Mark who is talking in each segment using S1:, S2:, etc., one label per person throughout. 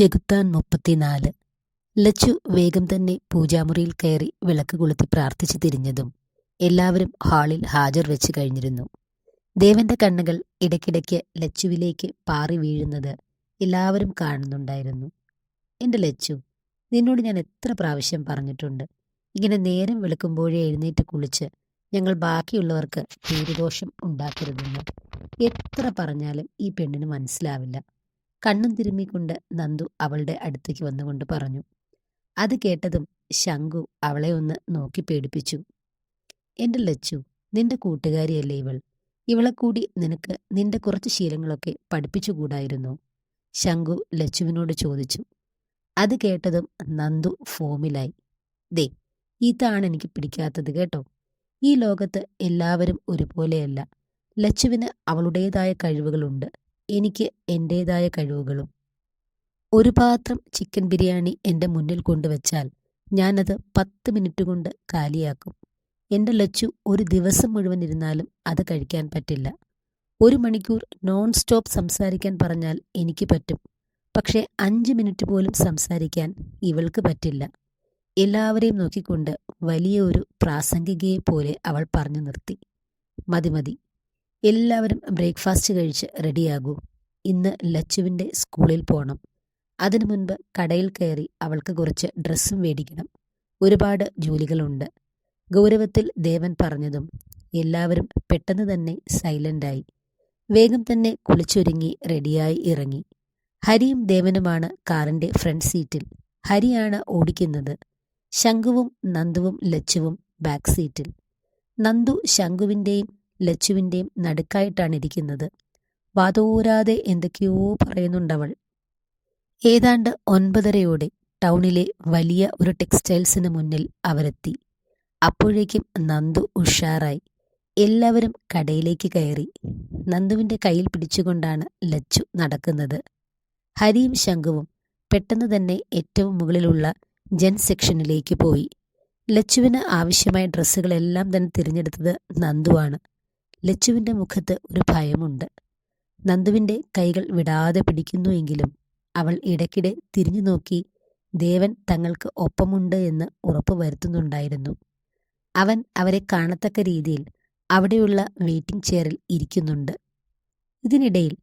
S1: ചെകുത്താൻ മുപ്പത്തിനാല്. ലച്ചു വേഗം തന്നെ പൂജാമുറിയിൽ കയറി വിളക്ക് കൊളുത്തി പ്രാർത്ഥിച്ചു തിരിഞ്ഞതും എല്ലാവരും ഹാളിൽ ഹാജർ വെച്ച് കഴിഞ്ഞിരുന്നു. ദേവന്റെ കണ്ണുകൾ ഇടയ്ക്കിടയ്ക്ക് ലച്ചുവിലേക്ക് പാറി വീഴുന്നത് എല്ലാവരും കാണുന്നുണ്ടായിരുന്നു. എന്റെ ലച്ചു നിന്നോട് ഞാൻ എത്ര പ്രാവശ്യം പറഞ്ഞിട്ടുണ്ട്. ഇങ്ങനെ നേരം വെളുക്കുമ്പോഴേ എഴുന്നേറ്റ് കുളിച്ച് ഞങ്ങൾ ബാക്കിയുള്ളവർക്ക് പേരുദോഷം ഉണ്ടാക്കരുതെന്ന്. എത്ര പറഞ്ഞാലും ഈ പെണ്ണിന് മനസ്സിലാവില്ല. കണ്ണും തിരുമ്മിക്കൊണ്ട് നന്ദു അവളുടെ അടുത്തേക്ക് വന്നുകൊണ്ട് പറഞ്ഞു. അത് കേട്ടതും ശങ്കു അവളെ ഒന്ന് നോക്കി പേടിപ്പിച്ചു. എന്റെ ലച്ചു നിന്റെ കൂട്ടുകാരിയല്ലേ ഇവൾ? ഇവളെ കൂടി നിനക്ക് നിന്റെ കുറച്ച് ശീലങ്ങളൊക്കെ പഠിപ്പിച്ചുകൂടായിരുന്നു? ശങ്കു ലച്ചുവിനോട് ചോദിച്ചു. അത് കേട്ടതും നന്ദു ഫോമിലായി. ദേ ഇതാണ് എനിക്ക് പിടിക്കാത്തത് കേട്ടോ. ഈ ലോകത്ത് എല്ലാവരും ഒരുപോലെയല്ല. ലച്ചുവിന് അവളുടേതായ കഴിവുകളുണ്ട്. എനിക്ക് എന്റേതായ കഴിവുകളും. ഒരു പാത്രം ചിക്കൻ ബിരിയാണി എന്റെ മുന്നിൽ കൊണ്ടുവച്ചാൽ ഞാനത് പത്ത് മിനിറ്റ് കൊണ്ട് കാലിയാക്കും. എന്റെ ലച്ചു ഒരു ദിവസം മുഴുവൻ ഇരുന്നാലും അത് കഴിക്കാൻ പറ്റില്ല. ഒരു മണിക്കൂർ നോൺ സ്റ്റോപ്പ് സംസാരിക്കാൻ പറഞ്ഞാൽ എനിക്ക് പറ്റും. പക്ഷേ അഞ്ച് മിനിറ്റ് പോലും സംസാരിക്കാൻ ഇവൾക്ക് പറ്റില്ല. എല്ലാവരെയും നോക്കിക്കൊണ്ട് വലിയ ഒരു പ്രാസംഗികയെ പോലെ അവൾ പറഞ്ഞു നിർത്തി. മതി മതി. എല്ലാവരും ബ്രേക്ക്ഫാസ്റ്റ് കഴിച്ച് റെഡിയാകൂ. ഇന്ന് ലച്ചുവിന്റെ സ്കൂളിൽ പോകണം അതിനു മുൻപ് കടയിൽ കയറി അവൾക്ക് കുറച്ച് ഡ്രസ്സും മേടിക്കണം. ഒരുപാട് ജോലികളുണ്ട്. ഗൗരവത്തിൽ ദേവൻ പറഞ്ഞതും എല്ലാവരും പെട്ടെന്ന് തന്നെ സൈലന്റായി. വേഗം തന്നെ കുളിച്ചൊരുങ്ങി റെഡിയായി ഇറങ്ങി. ഹരിയും ദേവനുമാണ് കാറിന്റെ ഫ്രണ്ട് സീറ്റിൽ. ഹരിയാണ് ഓടിക്കുന്നത്. ശംഖുവും നന്ദുവും ലച്ചുവും ബാക്ക് സീറ്റിൽ. നന്ദു ശംഖുവിന്റെയും ലച്ചുവിന്റെയും നടുക്കായിട്ടാണ് ഇരിക്കുന്നത്. വാതോരാതെ എന്തൊക്കെയോ പറയുന്നുണ്ടവൾ. ഏതാണ്ട് ഒൻപതരയോടെ ടൗണിലെ വലിയ ഒരു ടെക്സ്റ്റൈൽസിന് മുന്നിൽ അവരെത്തി. അപ്പോഴേക്കും നന്ദു ഉഷാറായി. എല്ലാവരും കടയിലേക്ക് കയറി. നന്ദുവിന്റെ കയ്യിൽ പിടിച്ചുകൊണ്ടാണ് ലച്ചു നടക്കുന്നത്. ഹരിയും ശംഖുവും പെട്ടെന്ന് തന്നെ ഏറ്റവും മുകളിലുള്ള ജെൻ സെക്ഷനിലേക്ക് പോയി. ലച്ചുവിന് ആവശ്യമായ ഡ്രസ്സുകളെല്ലാം തന്നെ തിരഞ്ഞെടുത്തത് നന്ദുവാണ്. ലച്ചുവിന്റെ മുഖത്ത് ഒരു ഭയമുണ്ട്. നന്ദുവിന്റെ കൈകൾ വിടാതെ പിടിക്കുന്നുവെങ്കിലും അവൾ ഇടയ്ക്കിടെ തിരിഞ്ഞു നോക്കി ദേവൻ തങ്ങൾക്ക് ഒപ്പമുണ്ട് എന്ന് ഉറപ്പു വരുത്തുന്നുണ്ടായിരുന്നു. അവൻ അവരെ കാണത്തക്ക രീതിയിൽ അവിടെയുള്ള വെയിറ്റിംഗ് ചെയറിൽ ഇരിക്കുന്നുണ്ട്. ഇതിനിടയിൽ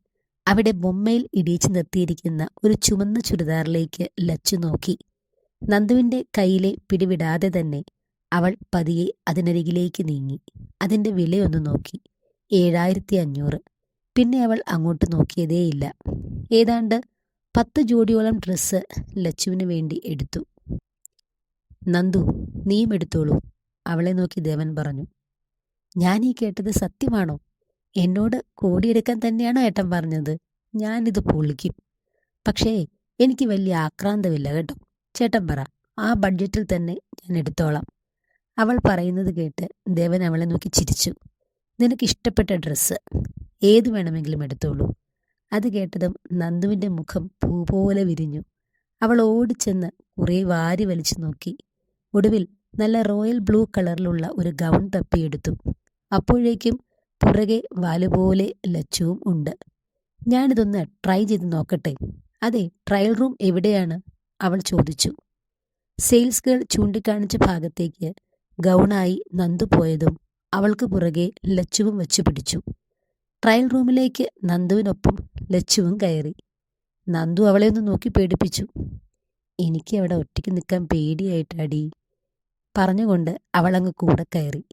S1: അവിടെ ബൊമ്മയിൽ ഇടിച്ചു നിർത്തിയിരിക്കുന്ന ഒരു ചുമന്ന ചുരിദാറിലേക്ക് ലച്ചു നോക്കി. നന്ദുവിന്റെ കയ്യിലെ പിടിവിടാതെ തന്നെ അവൾ പതിയെ അതിനരികിലേക്ക് നീങ്ങി. അതിന്റെ വിലയൊന്ന് നോക്കി. ഏഴായിരത്തി അഞ്ഞൂറ് പിന്നെ അവൾ അങ്ങോട്ട് നോക്കിയതേയില്ല. ഏതാണ്ട് പത്ത് ജോഡിയോളം ഡ്രസ്സ് ലച്ചുവിന് വേണ്ടി എടുത്തു. നന്ദു നീയും എടുത്തോളൂ അവളെ നോക്കി ദേവൻ പറഞ്ഞു. ഞാൻ ഈ കേട്ടത് സത്യമാണോ? എന്നോട് കോടിയെടുക്കാൻ തന്നെയാണോ ഏട്ടൻ പറഞ്ഞത്? ഞാനിത് പൊളിക്കും. പക്ഷേ എനിക്ക് വലിയ ആക്രാന്തമില്ല കേട്ടോ. ചേട്ടൻ പറ ആ ബഡ്ജറ്റിൽ തന്നെ ഞാൻ എടുത്തോളാം. അവൾ പറയുന്നത് കേട്ട് ദേവൻ അവളെ നോക്കി ചിരിച്ചു. നിനക്ക് ഇഷ്ടപ്പെട്ട ഡ്രസ്സ് ഏത് വേണമെങ്കിലും എടുത്തോളൂ. അത് കേട്ടതും നന്ദുവിന്റെ മുഖം പൂ പോലെ വിരിഞ്ഞു. അവൾ ഓടിച്ചെന്ന് കുറേ വാരി വലിച്ചു നോക്കി. ഒടുവിൽ നല്ല റോയൽ ബ്ലൂ കളറിലുള്ള ഒരു ഗൗൺ തപ്പിയെടുത്തു അപ്പോഴേക്കും പുറകെ വാലുപോലെ ലച്ചുവും ഉണ്ട്. ഞാനിതൊന്ന് ട്രൈ ചെയ്ത് നോക്കട്ടെ. അതെ ട്രയൽ റൂം എവിടെയാണ്? അവൾ ചോദിച്ചു. സെയിൽസ് ഗേൾ ചൂണ്ടിക്കാണിച്ച ഭാഗത്തേക്ക് ഗൗണായി നന്ദു പോയതും അവൾക്ക് പുറകെ ലച്ചുവും വെച്ചു പിടിച്ചു. ട്രയൽ റൂമിലേക്ക് നന്ദുവിനൊപ്പം ലച്ചുവും കയറി. നന്ദു അവളെ ഒന്ന് നോക്കി പേടിപ്പിച്ചു. എനിക്ക് അവിടെ ഒറ്റയ്ക്ക് നിൽക്കാൻ പേടിയായിട്ടാടി പറഞ്ഞുകൊണ്ട് അവളങ്ങ് കൂടെ കയറി.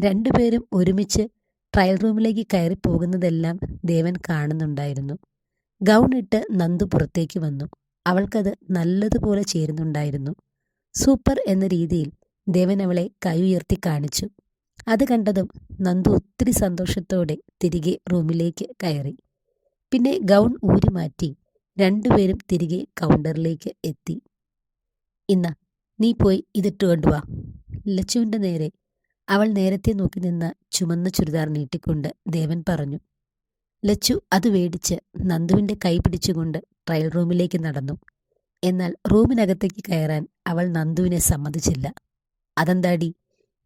S1: രണ്ടുപേരും ഒരുമിച്ച് ട്രയൽ റൂമിലേക്ക് കയറി പോകുന്നതെല്ലാം ദേവൻ കാണുന്നുണ്ടായിരുന്നു. ഗൗൺ ഇട്ട് നന്ദു പുറത്തേക്ക് വന്നു. അവൾക്കത് നല്ലതുപോലെ ചേരുന്നുണ്ടായിരുന്നു. സൂപ്പർ എന്ന രീതിയിൽ ദേവൻ അവളെ കൈ ഉയർത്തി കാണിച്ചു. അത് കണ്ടതും നന്ദു ഒത്തിരി സന്തോഷത്തോടെ തിരികെ റൂമിലേക്ക് കയറി. പിന്നെ ഗൗൺ ഊരി മാറ്റി രണ്ടുപേരും തിരികെ കൗണ്ടറിലേക്ക് എത്തി. ഇന്ന നീ പോയി ഇതിട്ട് കൊണ്ടുവാ. ലച്ചുവിന്റെ നേരെ അവൾ നേരത്തെ നോക്കി നിന്ന ചുമന്ന ചുരിദാർ നീട്ടിക്കൊണ്ട് ദേവൻ പറഞ്ഞു. ലച്ചു അത് വേടിച്ച് നന്ദുവിന്റെ കൈ പിടിച്ചുകൊണ്ട് ട്രയൽ റൂമിലേക്ക് നടന്നു. എന്നാൽ റൂമിനകത്തേക്ക് കയറാൻ അവൾ നന്ദുവിനെ സമ്മതിച്ചില്ല. അതെന്താടി?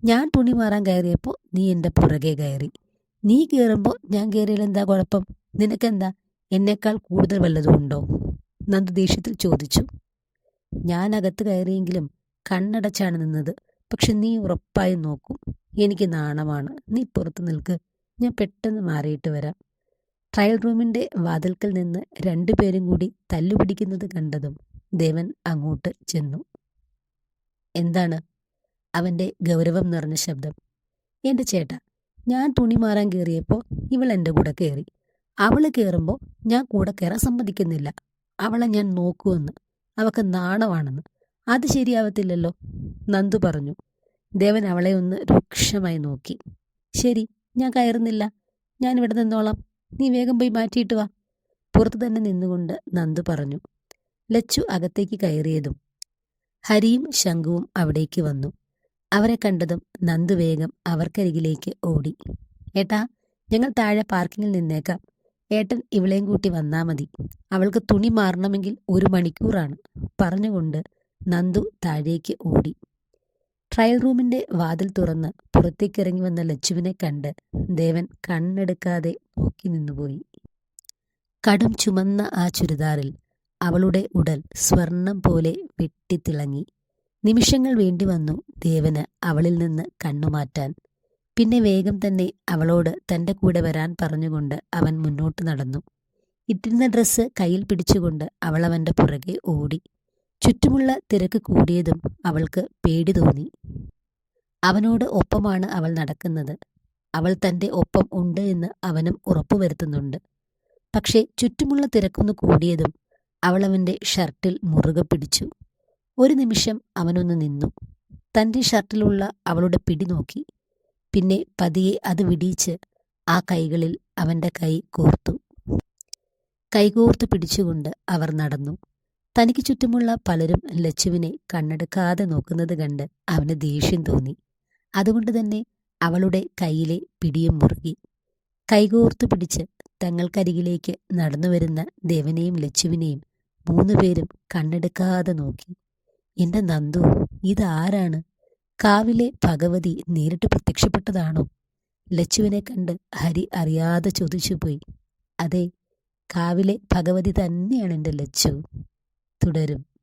S1: ഞാൻ തുണി മാറാൻ കയറിയപ്പോൾ നീ എന്റെ പുറകെ കയറി. നീ കയറുമ്പോൾ ഞാൻ കയറിയാൽ എന്താ കുഴപ്പം? നിനക്കെന്താ? എന്നേക്കാൾ കൂടുതൽ വല്ലതും ഉണ്ടോ? നന്ദു ദേഷ്യത്തിൽ ചോദിച്ചു. ഞാൻ അകത്ത് കയറിയെങ്കിലും കണ്ണടച്ചാണ് നിന്നത്. പക്ഷെ നീ ഉറപ്പായും നോക്കും. എനിക്ക് നാണമാണ്. നീ പുറത്ത് നിൽക്ക്. ഞാൻ പെട്ടെന്ന് മാറിയിട്ട് വരാം. ട്രയൽ റൂമിന്റെ വാതിൽക്കൽ നിന്ന് രണ്ടുപേരും കൂടി തല്ലുപിടിക്കുന്നത് കണ്ടതും ദേവൻ അങ്ങോട്ട് ചെന്നു. എന്താണ്? അവന്റെ ഗൗരവം നിറഞ്ഞ ശബ്ദം. എന്റെ ചേട്ട ഞാൻ തുണി മാറാൻ കയറിയപ്പോൾ ഇവൾ എന്റെ കൂടെ കയറി അവൾ കയറുമ്പോൾ ഞാൻ കൂടെ കയറാൻ സമ്മതിക്കുന്നില്ല. അവളെ ഞാൻ നോക്കുമെന്ന് അവക്ക് നാണമാണെന്ന്. അത് ശരിയാവത്തില്ലല്ലോ നന്ദു പറഞ്ഞു. ദേവൻ അവളെ ഒന്ന് രൂക്ഷമായി നോക്കി. ശരി ഞാൻ കയറുന്നില്ല. ഞാൻ ഇവിടെ നിന്നോളാം. നീ വേഗം പോയി മാറ്റിയിട്ട് വാ. പുറത്തു തന്നെ നിന്നുകൊണ്ട് നന്ദു പറഞ്ഞു. ലച്ചു അകത്തേക്ക് കയറിയതും ഹരിയും ശംഖുവും അവിടേക്ക് വന്നു. അവരെ കണ്ടതും നന്ദു വേഗം അവർക്കരികിലേക്ക് ഓടി. ഏട്ടാ ഞങ്ങൾ താഴെ പാർക്കിങ്ങിൽ നിന്നേക്കാം. ഏട്ടൻ ഇവളെയും കൂട്ടി വന്നാ മതി. അവൾക്ക് തുണി മാറണമെങ്കിൽ ഒരു മണിക്കൂറാണ് പറഞ്ഞുകൊണ്ട് നന്ദു താഴേക്ക് ഓടി. ട്രയൽ റൂമിന്റെ വാതിൽ തുറന്ന് പുറത്തേക്കിറങ്ങി വന്ന ലച്ചുവിനെ കണ്ട് ദേവൻ കണ്ണെടുക്കാതെ നോക്കി നിന്നുപോയി. കടും ചുമന്ന ആ ചുരിദാറിൽ അവളുടെ ഉടൽ സ്വർണം പോലെ വെട്ടിത്തിളങ്ങി. നിമിഷങ്ങൾ വേണ്ടി വന്നു ദേവന് അവളിൽ നിന്ന് കണ്ണുമാറ്റാൻ. പിന്നെ വേഗം തന്നെ അവളോട് തന്റെ കൂടെ വരാൻ പറഞ്ഞുകൊണ്ട് അവൻ മുന്നോട്ട് നടന്നു. ഇട്ടിരുന്ന ഡ്രസ്സ് കയ്യിൽ പിടിച്ചുകൊണ്ട് അവൾ അവന്റെ പുറകെ ഓടി. ചുറ്റുമുള്ള തിരക്ക് കൂടിയതും അവൾക്ക് പേടി തോന്നി. അവനോട് ഒപ്പമാണ് അവൾ നടക്കുന്നത്. അവൾ തന്റെ ഒപ്പം ഉണ്ട് എന്ന് അവനും ഉറപ്പുവരുത്തുന്നുണ്ട്. പക്ഷേ ചുറ്റുമുള്ള തിരക്കൊന്ന് കൂടിയതും അവൾ അവന്റെ ഷർട്ടിൽ മുറുകെ പിടിച്ചു. ഒരു നിമിഷം അവനൊന്ന് നിന്നു. തന്റെ ഷർട്ടിലുള്ള അവളുടെ പിടി നോക്കി. പിന്നെ പതിയെ അത് വിടിയിച്ച് ആ കൈകളിൽ അവന്റെ കൈ കോർത്തു. കൈകോർത്ത് പിടിച്ചുകൊണ്ട് അവർ നടന്നു. തനിക്ക് ചുറ്റുമുള്ള പലരും ലച്ചുവിനെ കണ്ണെടുക്കാതെ നോക്കുന്നത് കണ്ട് അവന് ദേഷ്യം തോന്നി. അതുകൊണ്ട് തന്നെ അവളുടെ കയ്യിലെ പിടിയും മുറുകി. കൈകോർത്ത് പിടിച്ച് തങ്ങൾക്കരികിലേക്ക് നടന്നു വരുന്ന ദേവനെയും ലച്ചുവിനെയും മൂന്നുപേരും കണ്ണെടുക്കാതെ നോക്കി. എന്റെ നന്ദു ഇതാരാണ്? കാവിലെ ഭഗവതി നേരിട്ട് പ്രത്യക്ഷപ്പെട്ടതാണോ? ലച്ചുവിനെ കണ്ട് ഹരി അറിയാതെ ചോദിച്ചുപോയി. അതെ കാവിലെ ഭഗവതി തന്നെയാണ് എന്റെ ലച്ചു. തുടരും.